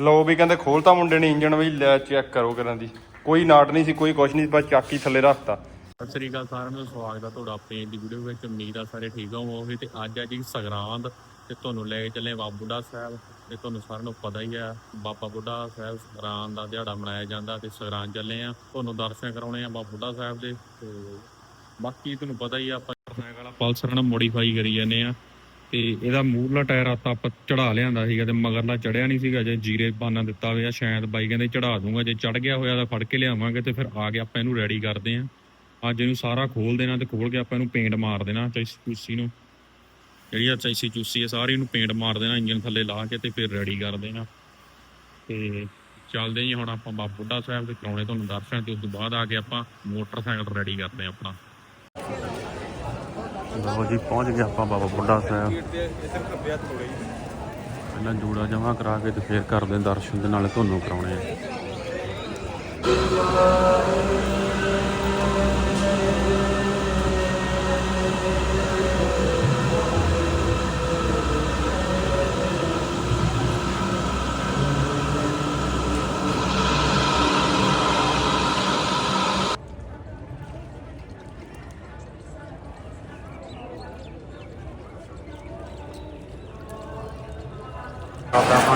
ਲੋ ਵੀ ਕਹਿੰਦੇ ਖੋਲਤਾ ਮੁੰਡੇ ਨੇ ਇੰਜਨ ਵੀ ਲੈ ਚੈੱਕ ਕਰੋ ਕਰਾਂ ਦੀ। ਕੋਈ ਨਾਟ ਨਹੀਂ ਸੀ, ਕੋਈ ਕੁਛ ਨਹੀਂ ਬਸ ਚਾਕੀ ਥੱਲੇ ਰੱਖਤਾ। ਸਤਿ ਸ੍ਰੀ ਅਕਾਲ ਸਾਰਿਆਂ ਨੂੰ, ਸਵਾਗਤ ਹੈ ਤੁਹਾਡਾ ਆਪਣੀ ਦੀ ਵੀਡੀਓ ਵਿੱਚ। ਉਮੀਦ ਆ ਸਾਰੇ ਠੀਕ ਹੋਵੋਗੇ ਤੇ ਅੱਜ ਆ ਜੀ ਸੰਗਰਾਂਦ ਤੇ ਤੁਹਾਨੂੰ ਲੈ ਕੇ ਚੱਲੇ ਬਾਬਾ ਬੁੱਢਾ ਸਾਹਿਬ ਤੇ ਤੁਹਾਨੂੰ ਸਾਰਿਆਂ ਨੂੰ ਪਤਾ ਹੀ ਆ, ਬਾਬਾ ਬੁੱਢਾ ਸਾਹਿਬ ਸੰਗਰਾਂਦ ਦਾ ਦਿਹਾੜਾ ਮਨਾਇਆ ਜਾਂਦਾ ਤੇ ਸੰਗਰਾਂਦ ਚੱਲੇ ਆ। ਤੁਹਾਨੂੰ ਦਰਸ਼ਨ ਕਰਾਉਣੇ ਆ ਬਾਬਾ ਬੁੱਢਾ ਸਾਹਿਬ ਦੇ ਤੇ ਬਾਕੀ ਤੁਹਾਨੂੰ ਪਤਾ ਹੀ ਆ, ਆਪਾਂ ਪਲਸਰ ਨਾਲ ਮੋਡੀਫਾਈ ਕਰੀ ਜਾਂਦੇ ਆ। ਤੇ ਇਹਦਾ ਮੂਹਰਲਾ ਟਾਇਰ ਆਪਾਂ ਆਪਾਂ ਚੜਾ ਲਿਆਂਦਾ ਸੀਗਾ ਤੇ ਮਗਰਲਾ ਚੜਿਆ ਨਹੀਂ ਸੀਗਾ, ਜੇ ਜੀਰੇ ਬਾਨਾ ਦਿੱਤਾ ਹੋਇਆ, ਸ਼ਾਇਦ ਬਾਈ ਕਹਿੰਦੇ ਚੜਾ ਦੂੰਗਾ, ਜੇ ਚੜ ਗਿਆ ਹੋਇਆ ਤਾਂ ਫੜ ਕੇ ਲਿਆਵਾਂਗੇ ਤੇ ਫਿਰ ਆ ਕੇ ਆਪਾਂ ਇਹਨੂੰ ਰੈਡੀ ਕਰਦੇ ਆ ਅੱਜ ਇਹਨੂੰ ਸਾਰਾ ਖੋਲ ਦੇਣਾ ਤੇ ਖੋਲ ਕੇ ਆਪਾਂ ਇਹਨੂੰ ਪੇਂਟ ਮਾਰ ਦੇਣਾ ਚੈਸੀ ਚੂਸੀ ਨੂੰ। ਜਿਹੜੀ ਆ ਚੈਸੀ ਚੂਸੀ ਹੈ ਸਾਰੀ ਨੂੰ ਪੇਂਟ ਮਾਰ ਦੇਣਾ ਇੰਜਨ ਥੱਲੇ ਲਾ ਕੇ ਤੇ ਫਿਰ ਰੈਡੀ ਕਰ ਦੇਣਾ। ਤੇ ਚੱਲਦੇ ਜੀ ਹੁਣ ਆਪਾਂ ਬਾਬਾ ਬੁੱਢਾ ਸਾਹਿਬ ਦੇ ਕਰਾਉਣੇ ਤੁਹਾਨੂੰ ਦਰਸ਼ਨ, ਤੇ ਉਸ ਤੋਂ ਬਾਅਦ ਆ ਕੇ ਆਪਾਂ ਮੋਟਰਸਾਈਕਲ ਰੈਡੀ ਕਰਦੇ ਆ ਆਪਣਾ। ਲਓ ਜੀ, ਪਹੁੰਚ ਗਏ ਆਪਾਂ ਬਾਬਾ ਬੁੱਢਾ ਸਾਹਿਬ। ਪਹਿਲਾਂ ਜੂੜਾ ਜਮਾ ਕਰਾ ਕੇ ਤੇ ਫਿਰ ਕਰਦੇ ਹਾਂ ਦਰਸ਼ਨ ਦੇ ਨਾਲ ਤੁਹਾਨੂੰ ਕਰਾਉਣੇ ਆ।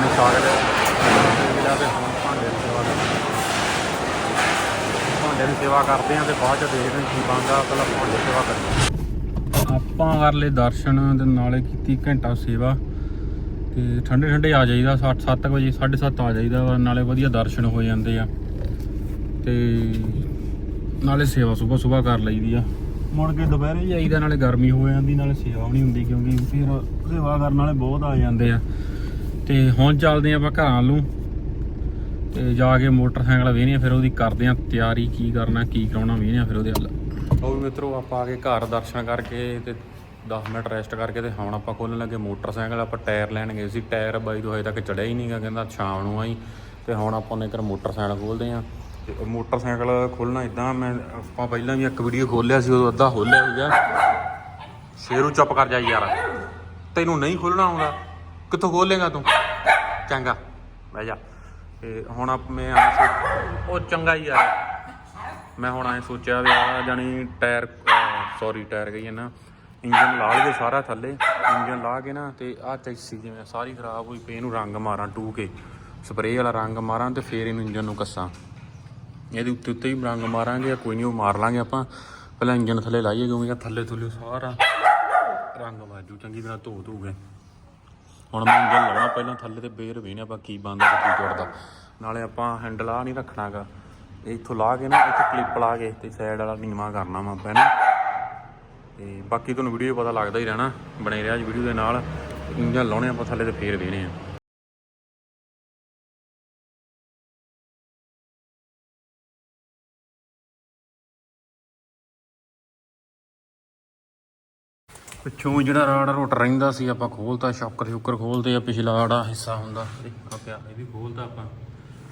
ਆਪਦਾ ਪਾਣੀ ਸਾਗ ਜਿਹੜਾ ਤੇ ਹੁਣ ਭਾਂਡੇ ਦੀ ਸੇਵਾ ਕਰਦੇ ਭਾਂਡੇ ਦੀ ਸੇਵਾ ਕਰਦੇ ਆਂ ਤੇ ਬਾਅਦ ਚ ਦੇਖਦੇ ਹਾਂ ਕੀ ਬਣਦਾ ਪਹਿਲਾਂ ਭਾਂਡੇ ਸੇਵਾ ਕਰੀਏ। ਆਪਾਂ ਕਰ ਲਏ ਦਰਸ਼ਨ ਤੇ ਨਾਲੇ ਕੀਤੀ ਘੰਟਾ ਸੇਵਾ, ਤੇ ਠੰਡੇ ਠੰਡੇ ਆ ਜਾਈਦਾ 7 7 ਵਜੇ 7:30 ਆ ਜਾਈਦਾ ਨਾਲੇ ਵਧੀਆ ਦਰਸ਼ਨ ਹੋ ਜਾਂਦੇ ਆ। ਤੇ ਨਾਲੇ ਸੇਵਾ ਸਵੇਰ ਸਵੇਰ ਕਰ ਲਈਦੀ ਆ। ਮੁੜ ਕੇ ਦੁਪਹਿਰੇ ਜਾਈਦਾ ਨਾਲੇ ਗਰਮੀ ਹੋ ਜਾਂਦੀ, ਨਾਲੇ ਸੇਵਾ ਵੀ ਨਹੀਂ ਹੁੰਦੀ ਕਿਉਂਕਿ ਫਿਰ ਸੇਵਾ ਕਰਨ ਵਾਲੇ ਬਹੁਤ ਆ ਜਾਂਦੇ ਆ। ਤੇ ਹੁਣ ਚੱਲਦੇ ਆਪਾਂ ਘਰਾਂ ਨੂੰ ਤੇ ਜਾ ਕੇ ਮੋਟਰਸਾਈਕਲ ਵੇਹਨੇ ਫਿਰ ਉਹਦੀ ਕਰਦੇ ਆ ਤਿਆਰੀ, ਕੀ ਕਰਨਾ, ਕੀ ਕਰਾਉਣਾ ਵੇਹਨੇ ਫਿਰ ਉਹਦੇ ਹੱਲ। ਉਹ ਵੀ ਮਿੱਤਰੋ, ਆਪਾਂ ਆ ਕੇ ਘਰ ਦਰਸ਼ਨ ਕਰਕੇ ਤੇ 10 ਮਿੰਟ ਰੈਸਟ ਕਰਕੇ ਤੇ ਹੁਣ ਆਪਾਂ ਖੋਲਣ ਲੱਗੇ ਮੋਟਰਸਾਈਕਲ। ਆਪਾਂ ਟਾਇਰ ਲੈਣ ਗਏ ਸੀ, ਟਾਇਰ ਬਾਈ ਤੋਂ ਹਜੇ ਤੱਕ ਚੜਿਆ ਹੀ ਨਹੀਂਗਾ, ਕਹਿੰਦਾ ਸ਼ਾਮ ਨੂੰ ਆਈ। ਤੇ ਹੁਣ ਆਪਾਂ ਨੇ ਕਰ ਮੋਟਰਸਾਈਕਲ ਖੋਲਦੇ ਆ। ਤੇ ਉਹ ਮੋਟਰਸਾਈਕਲ ਖੋਲਣਾ ਇਦਾਂ ਮੈਂ ਆਪਾਂ ਪਹਿਲਾਂ ਵੀ ਇੱਕ ਵੀਡੀਓ ਖੋਲਿਆ ਸੀ, ਉਦੋਂ ਅੱਧਾ ਖੋਲਿਆ ਸੀਗਾ ਸ਼ੇਰੂ ਚੁੱਪ ਕਰ ਜਾ ਯਾਰ। ਤੈਨੂੰ ਨਹੀਂ ਖੋਲਣਾ ਆਉਂਦਾ। ਕਿੱਥੋਂ ਖੋਲੇਗਾ ਤੂੰ? ਚੰਗਾ। ਬਹਿ ਜਾ। ਤੇ ਹੁਣ ਆਪ ਮੈਂ ਆ ਸੋਚ ਉਹ ਚੰਗਾ ਹੀ ਯਾਰ। ਮੈਂ ਹੁਣ ਐ ਸੋਚਿਆ ਵੀ ਆ ਜਾਨੀ ਟਾਇਰ ਸੌਰੀ ਟਾਇਰ ਗਈ ਨਾ ਇੰਜਨ ਲਾ ਲਈਏ ਸਾਰਾ ਥੱਲੇ। ਇੰਜਨ ਲਾ ਕੇ ਨਾ ਤੇ ਆ ਚੈਸੀ ਜਿਵੇਂ ਸਾਰੀ ਖਰਾਬ ਹੋਈ ਪਈ, ਇਹਨੂੰ ਰੰਗ ਮਾਰਾਂ ਟੂ ਕੇ ਸਪਰੇਅ ਵਾਲਾ ਰੰਗ ਮਾਰਾਂ ਤੇ ਫੇਰ ਇਹਨੂੰ ਇੰਜਨ ਨੂੰ ਕੱਸਾਂ। ਇਹਦੇ ਉੱਤੇ ਉੱਤੇ ਹੀ ਰੰਗ ਮਾਰਾਂਗੇ ਕੋਈ ਨਹੀਂ ਉਹ ਮਾਰ ਲਾਂਗੇ ਆਪਾਂ। ਪਹਿਲਾਂ ਇੰਜਨ ਥੱਲੇ ਲਾਈਏ ਕਿਉਂਕਿ ਥੱਲੇ ਥੱਲੇ ਸਾਰਾ ਰੰਗ ਵਾਜੂ ਚੰਗੀ ਤਰ੍ਹਾਂ ਧੋ ਧੂਗੇ ਹੁਣ ਮੈਂ ਇੰਜਨ ਲਾਉਣਾ, ਪਹਿਲਾਂ ਥੱਲੇ ਤੇ ਬੇਰ ਵੇਨੇ ਆਪਾਂ ਕੀ ਬੰਦਾ ਤੇ ਕੀ ਜੁੜਦਾ। ਨਾਲੇ ਆਪਾਂ ਹੈਂਡਲ ਆ ਨਹੀਂ ਰੱਖਣਾਗਾ। ਇੱਥੋਂ ਲਾ ਕੇ ਨਾ, ਇੱਥੇ ਕਲਿੱਪ ਲਾ ਕੇ ਤੇ ਸਾਈਡ ਵਾਲਾ ਨੀਵਾ ਕਰਨਾ ਵਾ ਆਪਾਂ ਨਾ ਤੇ ਬਾਕੀ ਤੁਹਾਨੂੰ ਵੀਡੀਓ ਪਤਾ ਲੱਗਦਾ ਹੀ ਰਹਿਣਾ, ਬਣੇ ਰਿਹਾ ਜੀ ਵੀਡੀਓ ਦੇ ਨਾਲ। ਇੰਜਨ ਲਾਉਣੇ ਆਪਾਂ ਥੱਲੇ ਤੇ ਫੇਰ ਵੇਨੇ ਆ। ਪਿੱਛੋਂ ਜਿਹੜਾ ਰਾੜਾ ਰੋਟ ਰਹਿੰਦਾ ਸੀ, ਆਪਾਂ ਖੋਲਤਾ, ਸ਼ੌਕਰ ਸ਼ੁਕਰ ਖੋਲਦੇ ਆ, ਪਿਛਲਾ ਜਿਹੜਾ ਹਿੱਸਾ ਹੁੰਦਾ। ਆ ਪਿਆ ਇਹ ਵੀ ਖੋਲਤਾ ਆਪਾਂ।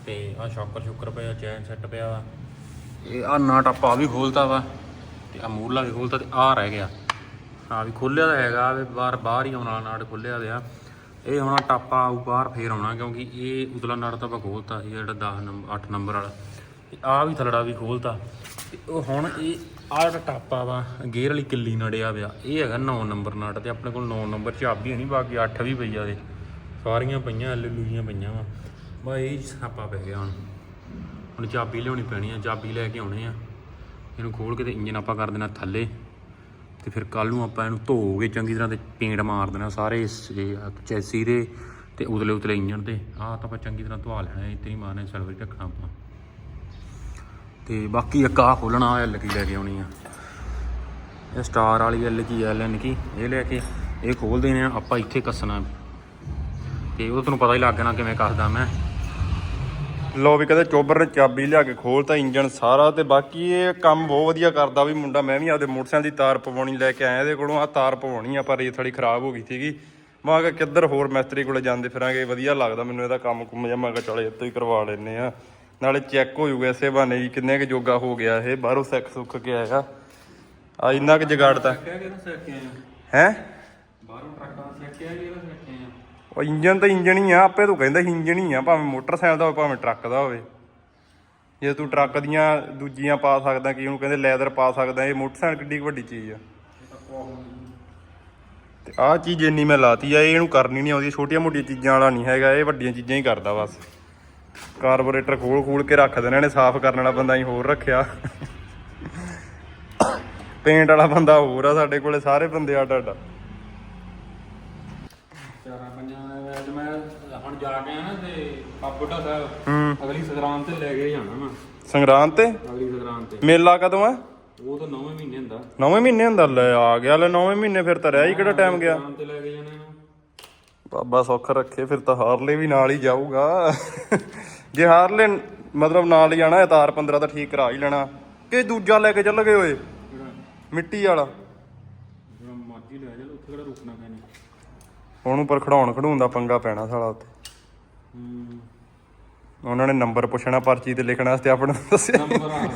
ਤੇ ਆ ਸ਼ੌਕਰ ਸ਼ੁਕਰ ਪਿਆ, ਚੈਨ ਸੈੱਟ ਪਿਆ ਵਾ। ਇਹ ਆ ਨਾਟ ਆਪਾਂ ਆ ਵੀ ਖੋਲਤਾ ਵਾ। ਤੇ ਆ ਮੂਰਲਾ ਵੀ ਖੋਲਤਾ ਤੇ ਆ ਰਹਿ ਗਿਆ। ਆ ਵੀ ਖੋਲਿਆ ਤਾਂ ਹੈਗਾ ਵੀ ਬਾਹਰ ਬਾਹਰ ਹੀ ਆਉਣ ਵਾਲਾ ਨਾਟ ਖੋਲਿਆ ਤੇ ਆ ਇਹ ਹੁਣ ਟਾਪਾ ਆਊ, ਬਾਹਰ ਫੇਰ ਆਉਣਾ, ਕਿਉਂਕਿ ਇਹ ਉਤਲਾ ਨਾਟ ਤਾਂ ਆਪਾਂ ਖੋਲਤਾ ਸੀ ਜਿਹੜਾ 10 ਨੰਬਰ 8 ਨੰਬਰ ਵਾਲਾ। ਤੇ ਆ ਵੀ ਥਲੜਾ ਵੀ ਖੋਲਤਾ। ਤੇ ਉਹ ਹੁਣ ਇਹ ਆਹ ਜਿਹੜਾ ਟਾਪਾ ਵਾ, ਗੇਅਰ ਵਾਲੀ ਕਿੱਲੀ ਨੜਿਆ ਪਿਆ। ਇਹ ਹੈਗਾ 9 ਨੰਬਰ ਨਟ ਤੇ ਆਪਣੇ ਕੋਲ 9 ਨੰਬਰ ਚਾਬੀ ਨਹੀਂ ਬਾਕੀ 8 ਵੀ ਪਈ ਆ ਦੇ ਸਾਰੀਆਂ ਪਈਆਂ ਲੂਈਆਂ ਪਈਆਂ ਵਾ। ਬਾ ਇਹ ਛਾਪਾ ਪੈ ਗਿਆ ਹੁਣ। ਹੁਣ ਚਾਬੀ ਲਿਆਉਣੀ ਪੈਣੀ ਆ, ਚਾਬੀ ਲੈ ਕੇ ਆਉਣੇ ਆ। ਇਹਨੂੰ ਖੋਲ ਕੇ ਤੇ ਇੰਜਨ ਆਪਾਂ ਕਰ ਦੇਣਾ ਥੱਲੇ। ਤੇ ਫਿਰ ਕੱਲ ਨੂੰ ਆਪਾਂ ਇਹਨੂੰ ਧੋ ਕੇ ਚੰਗੀ ਤਰ੍ਹਾਂ ਤੇ ਪੇਂਟ ਮਾਰ ਦੇਣਾ ਸਾਰੇ ਚੈਸੀ ਦੇ ਤੇ ਉਤਲੇ ਉਤਲੇ ਇੰਜਨ ਤੇ। ਆਹ ਤਾਂ ਆਪਾਂ ਚੰਗੀ ਤਰ੍ਹਾਂ ਧਵਾ ਲੈਣਾ, ਇੱਥੇ ਹੀ ਮਾਰਨੇ, ਸਲਵਰ ਰੱਖਣਾ ਆਪਾਂ। ਤੇ ਬਾਕੀ ਇੱਕ ਆਹ ਖੋਲਣਾ ਆ ਐਲ ਕੀ ਲੈ ਕੇ ਆਉਣੀ ਆ। ਇਹ ਸਟਾਰ ਵਾਲੀ ਐਲ ਕੀ ਐਲ ਐਨ ਕੀ। ਇਹ ਲੈ ਕੇ ਇਹ ਖੋਲ ਦੇਣੇ ਆ ਆਪਾਂ ਇੱਥੇ ਕੱਸਣਾ। ਤੇ ਉਹ ਤੁਹਾਨੂੰ ਪਤਾ ਹੀ ਲੱਗ ਜਾਣਾ ਕਿਵੇਂ ਕੱਸਦਾ ਮੈਂ। ਲੋ ਵੀ ਕਹਿੰਦੇ ਚੋਬਰ ਨੇ ਚਾਬੀ ਲਿਆ ਕੇ ਖੋਲਤਾ ਇੰਜਨ ਸਾਰਾ ਤੇ ਬਾਕੀ ਇਹ ਕੰਮ ਬਹੁਤ ਵਧੀਆ ਕਰਦਾ ਵੀ ਮੁੰਡਾ, ਮੈਂ ਵੀ ਆਪਦੇ ਮੋਟਰਸਾਈਕਲ ਦੀ ਤਾਰ ਪਵਾਉਣੀ ਲੈ ਕੇ ਆਇਆ, ਇਹਦੇ ਕੋਲੋਂ ਆ ਤਾਰ ਪਵਾਉਣੀ ਆ, ਪਰ ਇਹ ਥੋੜੀ ਖਰਾਬ ਹੋ ਗਈ ਸੀਗੀ। ਮੈਂ ਕਿਹਾ ਕਿੱਧਰ ਹੋਰ ਮਿਸਤਰੀ ਕੋਲੇ ਜਾਂਦੇ ਫਿਰਾਂਗੇ, ਵਧੀਆ ਲੱਗਦਾ ਮੈਨੂੰ ਇਹਦਾ ਕੰਮ ਕੁੰਮ ਜਿਹਾ, ਮੈਂ ਕਿਹਾ ਚਲੇ ਇੱਥੋਂ ਹੀ ਕਰਵਾ ਲੈਨੇ ਆ। ਨਾਲੇ ਚੈੱਕ ਹੋ ਜੂਗਾ ਇਸੇ ਬਹਾਨੇ ਵੀ ਕਿੰਨੇ ਕੁ ਜੋਗਾ ਹੋ ਗਿਆ ਇਹ ਬਾਹਰੋਂ ਸਿੱਖ ਸੁੱਖ ਕੇ ਆਏਗਾ। ਆ ਇੰਨਾ ਕੁ ਜਗਾੜਤਾ ਆਇਆ ਹੈ? ਬਾਹਰੋਂ ਟਰੱਕਾਂ ਆਇਆ ਆਇਆ ਉਹ ਇੰਜਨ ਤਾਂ ਇੰਜਨ ਹੀ ਆ ਆਪੇ ਤੂੰ ਕਹਿੰਦਾ ਇੰਜਨ ਹੀ ਆ ਭਾਵੇਂ ਮੋਟਰਸਾਈਕਲ ਦਾ ਹੋਵੇ ਭਾਵੇਂ ਟਰੱਕ ਦਾ ਹੋਵੇ। ਜੇ ਤੂੰ ਟਰੱਕ ਦੀਆਂ ਦੂਜੀਆਂ ਪਾ ਸਕਦਾ ਕੀ ਉਹਨੂੰ ਕਹਿੰਦੇ ਲੈਦਰ ਪਾ ਸਕਦਾ ਇਹ ਮੋਟਰਸਾਈਕਲ ਕਿੱਡੀ ਵੱਡੀ ਚੀਜ਼ ਆ। ਤੇ ਆਹ ਚੀਜ਼ ਇੰਨੀ ਮੈਂ ਲਾਤੀ ਆ ਇਹ ਇਹਨੂੰ ਕਰਨੀ ਨਹੀਂ ਆਉਂਦੀ ਛੋਟੀਆਂ ਮੋਟੀਆਂ ਚੀਜ਼ਾਂ ਵਾਲਾ ਨਹੀਂ ਹੈਗਾ ਇਹ ਵੱਡੀਆਂ ਚੀਜ਼ਾਂ ਹੀ ਕਰਦਾ ਬਸ। ਕਾਰਬੋਰੇਟਰ ਖੋਲ ਖੋਲ ਕੇ ਰੱਖ ਦੇਣਾ ਇਹਨੇ ਸਾਫ਼ ਕਰਨ ਵਾਲਾ ਬੰਦਾ ਹੀ ਹੋਰ ਰੱਖਿਆ। ਪੇਂਟ ਵਾਲਾ ਬੰਦਾ ਹੋਰ ਆ ਸਾਡੇ ਕੋਲੇ ਸਾਰੇ ਬੰਦੇ ਆ ਡਾਡਾ ਚਾਰਾਂ ਪੰਜਾਂ ਦਾ ਅੱਜ ਮੈਂ ਹੁਣ ਜਾ ਕੇ ਆਇਆ ਨਾ ਤੇ ਬਾਬੂਟਾ ਸਾਹਿਬ ਹੂੰ। ਅਗਲੀ ਸੰਗਰਾਂਦ ਤੇ ਲੈ ਕੇ ਜਾਣਾ ਮੈਂ। ਸੰਗਰਾਂਦ ਤੇ? ਅਗਲੀ ਸੰਗਰਾਂਦ ਤੇ। ਮੇਲਾ ਕਦੋਂ ਆ? ਉਹ ਤਾਂ 9ਵੇਂ ਮਹੀਨੇ ਹੁੰਦਾ। ਨੌਵੇਂ ਮਹੀਨੇ ਹੁੰਦਾ ਲੈ ਆ ਗਿਆ ਲੈ ਨੌਵੇਂ ਮਹੀਨੇ ਫਿਰ ਤਾਂ ਰਹਿ ਹੀ ਕਿਹੜਾ ਟਾਈਮ ਗਿਆ। ਸੰਗਰਾਂਦ ਤੇ ਲੈ ਕੇ ਜਾਣਾ। ਬਾਬਾ ਸੁੱਖ ਰੱਖੇ ਫਿਰ ਤਾਂ ਹਾਰਲੇ ਵੀ ਨਾਲ ਹੀ ਜਾਊਗਾ। ਜੇ ਹਾਰਲੇ ਮਤਲਬ ਨਾਲ ਹੀ ਜਾਣਾ ਹੈ ਤਾਰ 15 ਤਾਂ ਠੀਕ ਕਰਾ ਹੀ ਲੈਣਾ। ਕਿ ਦੂਜਾ ਲੈ ਕੇ ਚੱਲ ਗਏ ਓਏ? ਮਿੱਟੀ ਵਾਲਾ। ਮਰਜ਼ੀ ਲੈ ਜਾ ਉੱਥੇ ਕਿਹੜਾ ਰੁਕਣਾ ਪੈਣੀ? ਉਹਨੂੰ ਪਰ ਖੜਾਉਣ ਖੜੂਣ ਦਾ ਪੰਗਾ ਪੈਣਾ ਸਾਲਾ ਉੱਤੇ। ਹੂੰ। ਉਹਨਾਂ ਨੇ ਨੰਬਰ ਪੁੱਛਣਾ ਪਰਚੀ ਤੇ ਲਿਖਣ ਵਾਸਤੇ ਆਪਣੇ ਦੱਸਿਆ। ਨੰਬਰ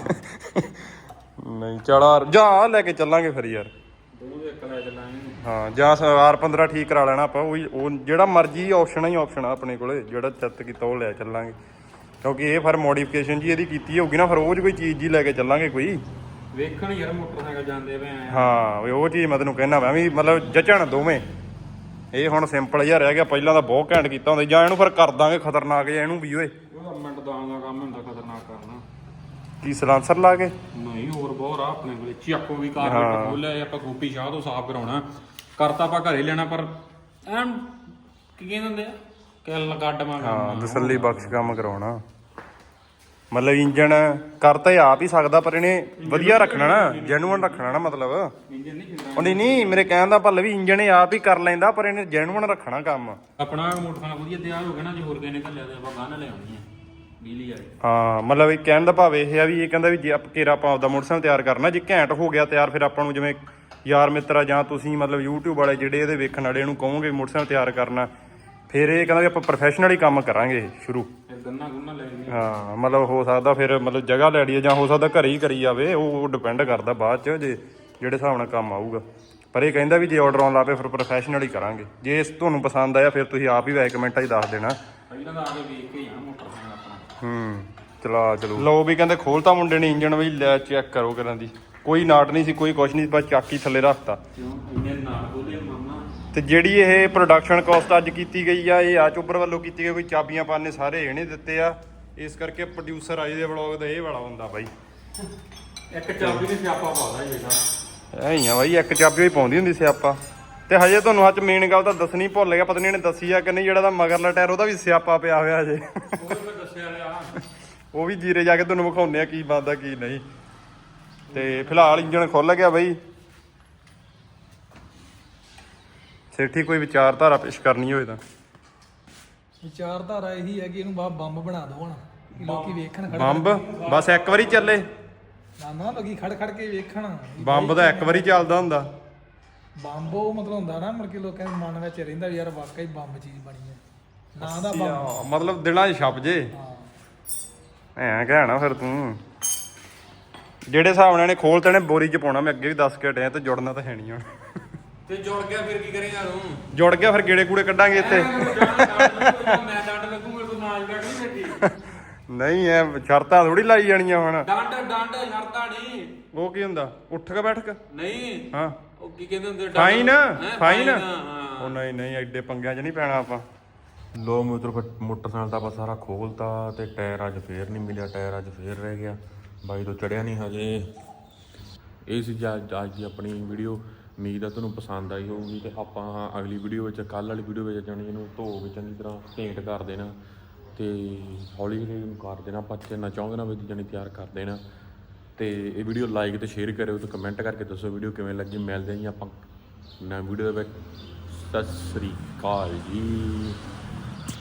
ਨਹੀਂ ਚਲਾ ਜਾ ਆਹ ਲੈ ਕੇ ਚੱਲਾਂਗੇ ਫਿਰ ਯਾਰ। ਦੋਨੋਂ ਦੇ ਇੱਕ ਲੈ ਚੱਲਾਂਗੇ। ਹਾਂ ਜਾਂ ਆਰ 15 ਠੀਕ ਕਰਾ ਲੈਣਾ ਆਪਾਂ ਉਹੀ ਉਹ ਜਿਹੜਾ ਮਰਜ਼ੀ ਆਪਸ਼ਨ ਹੀ ਆਪਸ਼ਨ ਆ ਆਪਣੇ ਕੋਲੇ ਜਿਹੜਾ ਚੱਤ ਕੀਤਾ ਉਹ ਲੈ ਚੱਲਾਂਗੇ। ਕਿਉਂਕਿ ਇਹ ਫਿਰ ਮੋਡੀਫਿਕੇਸ਼ਨ ਜੀ ਇਹਦੀ ਕੀਤੀ ਹੋਊਗੀ ਨਾ ਫਿਰ ਉਹ ਕੋਈ ਚੀਜ਼ ਜੀ ਲੈ ਕੇ ਚੱਲਾਂਗੇ ਕੋਈ। ਵੇਖਣ ਯਾਰ ਮੋਟਰਸਾਈਕਲ ਜਾਂਦੇ ਆ ਹਾਂ ਵੀ ਉਹ ਚੀਜ਼ ਮੈਂ ਤੈਨੂੰ ਕਹਿਣਾ ਮੈਂ ਵੀ ਮਤਲਬ ਜਚਣ ਦੋਵੇਂ। ਇਹ ਹੁਣ ਸਿੰਪਲ ਜਿਹਾ ਰਹਿ ਗਿਆ ਪਹਿਲਾਂ ਤਾਂ ਬਹੁਤ ਘੈਂਟ ਕੀਤਾ ਹੁੰਦਾ। ਜਾਂ ਇਹਨੂੰ ਫਿਰ ਕਰ ਦਾਂਗੇ ਖਤਰਨਾਕ ਜਿਹਾ ਇਹਨੂੰ ਵੀ ਓਏ। ਉਹਦਾ ਮਿੰਟ ਦਾਣ ਦਾ ਕੰਮ ਹੁੰਦਾ ਖਤਰਨਾਕ ਕਰਨਾ। ਕੀ ਸਲਾਂਸਰ ਲਾ ਕੇ? ਨਹੀਂ ਹੋਰ ਬਹੁਤ ਆ ਆਪਣੇ ਕੋਲੇ ਚੱਕੋ ਵੀ ਕਾਰਪੇਟ ਖੋਲਿਆ ਆਪਾਂ ਗੋਪੀ ਸ਼ਾਹ ਤੋਂ ਸਾਫ਼ ਕਰਾਉਣਾ। ਕਰਤਾ ਆਪਾਂ ਘਰੇ ਲੈਣਾ ਪਰ ਐਨ ਕੀ ਕਹਿੰਦੇ ਹੁੰਦੇ ਆ? ਕਿੱਲ ਗੱਡਮਾ ਹਾਂ ਤਸੱਲੀ ਬਖਸ਼ ਕੰਮ ਕਰਾਉਣਾ। ਮਤਲਬ ਇੰਜਨ ਕਰ ਤਾਂ ਇਹ ਆਪ ਹੀ ਸਕਦਾ ਪਰ ਇਹਨੇ ਵਧੀਆ ਰੱਖਣਾ ਨਾ ਜੈਨੂਅਨ ਰੱਖਣਾ ਨਾ ਮਤਲਬ। ਇੰਜਨ ਨਹੀਂ ਉਹ ਨਹੀਂ ਨਹੀਂ ਮੇਰੇ ਕਹਿਣ ਦਾ ਭੱਲ ਵੀ ਇੰਜਨ ਇਹ ਆਪ ਹੀ ਕਰ ਲੈਂਦਾ ਪਰ ਇਹਨੇ ਜੈਨੂਅਨ ਰੱਖਣਾ ਕੰਮ। ਆਪਣਾ ਮੋਟਰਸਾਈਕਲ ਵਧੀਆ ਤਿਆਰ ਹੋ ਗਿਆ ਨਾ ਜੇ ਹੋਰ ਕਿਸੇ ਨੇ ਘੱਲਿਆ ਤੇ ਆਪਾਂ ਗਾਨ ਲੈ ਆਉਣੀ ਆ ਬਿਜਲੀ ਵਾਲੀ। ਹਾਂ ਮਤਲਬ ਇਹ ਕਹਿਣ ਦਾ ਭਾਵ ਇਹ ਆ ਵੀ ਇਹ ਕਹਿੰਦਾ ਵੀ ਜੇ ਆਪਾਂ ਕੇਰਾ ਆਪਾਂ ਆਪਦਾ ਮੋਟਰਸਾਈਕਲ ਤਿਆਰ ਕਰਨਾ ਜੇ ਘੈਂਟ ਹੋ ਗਿਆ ਤਿਆਰ ਫਿਰ ਆਪਾਂ ਨੂੰ ਜਿਵੇਂ ਯਾਰ ਮਿੱਤਰ ਜਾਂ ਤੁਸੀਂ ਮਤਲਬ YouTube ਵਾਲੇ ਜਿਹੜੇ ਇਹਦੇ ਵੇਖਣ ਵਾਲੇ ਇਹਨੂੰ ਕਹੋਗੇ ਮੋਟਰਸਾਈਕਲ ਤਿਆਰ ਕਰਨਾ ਫਿਰ ਇਹ ਕਹਿੰਦਾ ਵੀ ਆਪਾਂ ਪ੍ਰੋਫੈਸ਼ਨਲੀ ਕੰਮ ਕਰਾਂਗੇ ਸ਼ੁਰੂ। ਗੰਨਾ ਗੁੰਨਾ ਹਾਂ ਮਤਲਬ ਹੋ ਸਕਦਾ ਫਿਰ ਮਤਲਬ ਜਗ੍ਹਾ ਲੈ ਲਈਏ ਜਾਂ ਹੋ ਸਕਦਾ ਘਰੇ ਹੀ ਕਰੀ ਜਾਵੇ ਉਹ ਡਿਪੈਂਡ ਕਰਦਾ ਬਾਅਦ ਚ ਜੇ ਜਿਹੜੇ ਹਿਸਾਬ ਨਾਲ ਕੰਮ ਆਊਗਾ। ਪਰ ਇਹ ਕਹਿੰਦਾ ਵੀ ਜੇ ਆਰਡਰ ਆਉਣ ਲੱਪੇ ਫਿਰ ਪ੍ਰੋਫੈਸ਼ਨਲੀ ਕਰਾਂਗੇ। ਜੇ ਇਸ ਤੁਹਾਨੂੰ ਪਸੰਦ ਆਇਆ ਫਿਰ ਤੁਸੀਂ ਆਪ ਹੀ ਵੈਸੇ ਕਮੈਂਟਾਂ 'ਚ ਦੱਸ ਦੇਣਾ। ਪਹਿਲਾਂ ਤਾਂ ਆ ਕੇ ਵੇਖ ਕੇ ਜਾਣਾ ਮੋਟਰਸਾਈਕਲ ਆਪਣਾ। ਹੂੰ ਚਲਾ ਚਲੋ। ਲੋ ਵੀ ਕਹਿੰਦੇ ਖੋਲਤਾ ਮੁੰਡੇ ਨੇ ਇੰਜਨ ਵੀ ਲੈ ਚੈੱਕ ਕਰੋ ਕਰਾਂ ਦੀ। ਕੋਈ ਨਾਟ ਨਹੀਂ ਸੀ ਕੋਈ ਕੁਛ ਨਹੀਂ ਬਸ ਚਾਕੀ ਥੱਲੇ ਰੱਖਤਾ। ਤੇ ਜਿਹੜੀ ਇਹ ਪ੍ਰੋਡਕਸ਼ਨ ਕਾਸਟ ਅੱਜ ਕੀਤੀ ਗਈ ਆ ਇਹ ਆ ਚੋਬਰ ਵੱਲੋਂ ਕੀਤੀ ਗਈ ਕੋਈ ਚਾਬੀਆਂ ਪਾਣੇ ਸਾਰੇ ਇਹਨੇ ਦਿੱਤੇ ਆ। ਇਸ ਕਰਕੇ ਪ੍ਰੋਡਿਊਸਰ ਆਈ ਦੇ ਵਲੌਗ ਦਾ ਇਹ ਵਾਲਾ ਹੁੰਦਾ ਬਾਈ। ਇੱਕ ਚਾਬੀ ਨੇ ਸਿਆਪਾ ਪਾਦਾ ਜਿਹੜਾ ਐ ਆ ਬਾਈ ਇੱਕ ਚਾਬੀ ਹੀ ਪਾਉਂਦੀ ਹੁੰਦੀ ਸੀ ਆਪਾਂ ਤੇ ਹਜੇ ਤੁਹਾਨੂੰ ਅੱਜ ਮੇਨ ਗੱਲ ਤਾਂ ਦੱਸਣੀ ਭੁੱਲ ਗਿਆ ਪਤਾ ਨਹੀਂ ਇਹਨੇ ਦੱਸੀ ਆ ਕਿ ਨਹੀਂ ਜਿਹੜਾ ਦਾ ਮਗਰਲਾ ਟਾਇਰ ਉਹਦਾ ਵੀ ਸਿਆਪਾ ਪਿਆ ਹੋਇਆ ਹਜੇ। ਉਹ ਮੈਂ ਦੱਸਿਆ ਲਿਆ ਉਹ ਵੀ ਜੀਰੇ ਜਾ ਕੇ ਤੁਹਾਨੂੰ ਵਿਖਾਉਂਦੇ ਆ ਕੀ ਬਣਦਾ ਕੀ ਨਹੀਂ। ਤੇ ਫਿਲਹਾਲ ਇੰਜਣ ਖੁੱਲ ਗਿਆ ਬਈ। ਸੇਠੀ ਕੋਈ ਵਿਚਾਰਧਾਰਾ ਪੇਸ਼ ਕਰਨੀ ਹੋਵੇ ਤਾਂ। ਵਿਚਾਰਧਾਰਾ ਇਹੀ ਹੈ ਕਿ ਇਹਨੂੰ ਬਾ ਬੰਬ ਬਣਾ ਦੋ ਹੁਣ। ਕਿ ਲੋਕੀ ਵੇਖਣ ਖੜ ਬੰਬ? ਬਸ ਇੱਕ ਵਾਰੀ ਚੱਲੇ। ਨਾ ਨਾ ਲੋਕੀ ਖੜ ਖੜ ਕੇ ਵੇਖਣ। ਬੰਬ ਤਾਂ ਇੱਕ ਵਾਰੀ ਚੱਲਦਾ ਹੁੰਦਾ। ਬੰਬ ਉਹ ਮਤਲਬ ਹੁੰਦਾ ਨਾ ਮੁੜ ਕੇ ਲੋਕਾਂ ਦੇ ਮਨ ਵਿੱਚ ਰਹਿੰਦਾ ਵੀ ਯਾਰ ਵਾਕਈ ਬੰਬ ਚੀਜ਼ ਬਣੀ ਹੈ। ਨਾ ਦਾ ਬੰਬ। ਮਤਲਬ ਦਿਨਾਂ 'ਚ ਛਪ ਜੇ। ਐਂ ਕਹਿਣਾ ਫਿਰ ਤੂੰ। ਜਿਹੜੇ ਹਿਸਾਬ ਨਾਲ ਇਹਨੇ ਖੋਲ ਤੇ ਨੇ ਬੋਰੀ 'ਚ ਪਾਉਣਾ ਮੈਂ ਅੱਗੇ ਵੀ ਦੱਸ ਕੇ ਹਟਿਆ ਤੇ ਜੁੜਨਾ ਤਾਂ ਹੈ ਨਹੀਂ ਹੁਣ। ਤੇ ਜੁੜ ਗਿਆ ਫਿਰ ਕੀ ਕਰੇਗਾ ਤੂੰ ਜੁੜ ਗਿਆ ਫਿਰ ਗੇੜੇ ਕੂੜੇ ਕੱਢਾਂਗੇ ਇੱਥੇ। ਮੈਂ ਡੰਡ ਲੱਗੂ ਮੇਰੇ ਕੋਲ ਨਾਚ ਬੈਠ ਨਹੀਂ ਬੈਠੀ। ਨਹੀਂ ਐ ਸ਼ਰਤਾਂ ਥੋੜੀ ਲਾਈ ਜਾਣੀਆਂ ਹੁਣ। ਡੰਡ ਡੰਡ ਛੜਦਾ ਨਹੀਂ ਉਹ ਕੀ ਹੁੰਦਾ? ਉੱਠ ਕੇ ਬੈਠ ਕੇ। ਨਹੀਂ। ਹਾਂ। ਉਹ ਕੀ ਕਹਿੰਦੇ ਹੁੰਦੇ? ਡੰਡ- ਫਾਈਨ? ਫਾਈਨ ਹਾਂ ਉਹ ਨਹੀਂ ਨਹੀਂ ਐਡੇ ਪੰਗਿਆਂ 'ਚ ਨਹੀਂ ਪੈਣਾ ਆਪਾਂ। ਲੋ ਮੋਟਰ ਮੋਟਰਸਾਈਕਲ ਦਾ ਆਪਾਂ ਸਾਰਾ ਖੋਲਤਾ ਤੇ ਟਾਇਰ ਅੱਜ ਫੇਰ ਨਹੀਂ ਮਿਲਿਆ ਟਾਇਰ ਅੱਜ ਫੇਰ ਰਹਿ ਗਿਆ। ਬਾਈ ਤੋਂ ਚੜਿਆ ਨਹੀਂ ਹਜੇ। ਇਹ ਸੀ ਅੱਜ ਦੀ ਆਪਣੀ ਵੀਡੀਓ ਉਮੀਦ ਆ ਤੁਹਾਨੂੰ ਪਸੰਦ ਆਈ ਹੋਊਗੀ ਤੇ ਆਪਾਂ ਅਗਲੀ ਵੀਡੀਓ ਵਿੱਚ ਕੱਲ ਵਾਲੀ ਵੀਡੀਓ ਵਿੱਚ ਜਾਣੀ ਇਹਨੂੰ ਧੋ ਕੇ ਚੰਗੀ ਤਰ੍ਹਾਂ ਪੇਂਟ ਕਰ ਦੇਣਾ ਤੇ ਹੌਲੀ ਹੌਲੀ ਇਹਨੂੰ ਕਰ ਦੇਣਾ ਆਪਾਂ ਚੰਨਾ ਚਾਹੁੰਦੇ ਨਾ ਵਿੱਚ ਜਾਣੀ ਤਿਆਰ ਕਰ ਦੇਣਾ। ਤੇ ਇਹ ਵੀਡੀਓ ਲਾਈਕ ਤੇ ਸ਼ੇਅਰ ਕਰਿਓ ਤੇ ਕਮੈਂਟ ਕਰਕੇ ਦੱਸੋ ਵੀਡੀਓ ਕਿਵੇਂ ਲੱਗੀ। ਮਿਲਦੇ ਹਾਂ ਆਪਾਂ ਨਵੀਂ ਵੀਡੀਓ ਦੇ ਵਿੱਚ। ਸਤਿ ਸ੍ਰੀ ਅਕਾਲ ਜੀ।